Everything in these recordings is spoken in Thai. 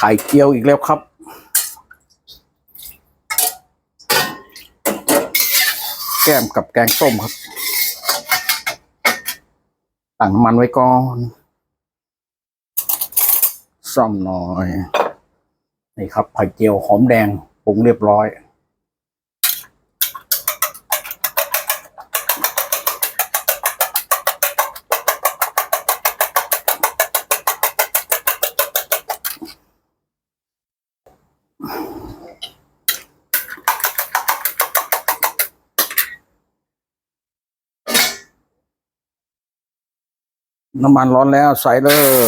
ไข่เจียวอีกแล้วครับ แก้มกับแกงส้มครับตั้งน้ำมันไว้ก่อน ซ่อมหน่อย นี่ครับไข่เจียวหอมแดงปรุงเรียบร้อย น้ำมันร้อนแล้วใส่เลย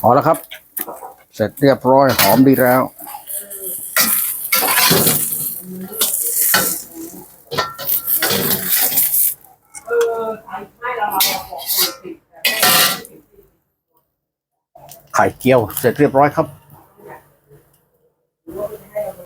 พอแล้วครับ เสร็จเรียบร้อยหอมดีแล้ว ไข่เจียวเสร็จเรียบร้อยครับ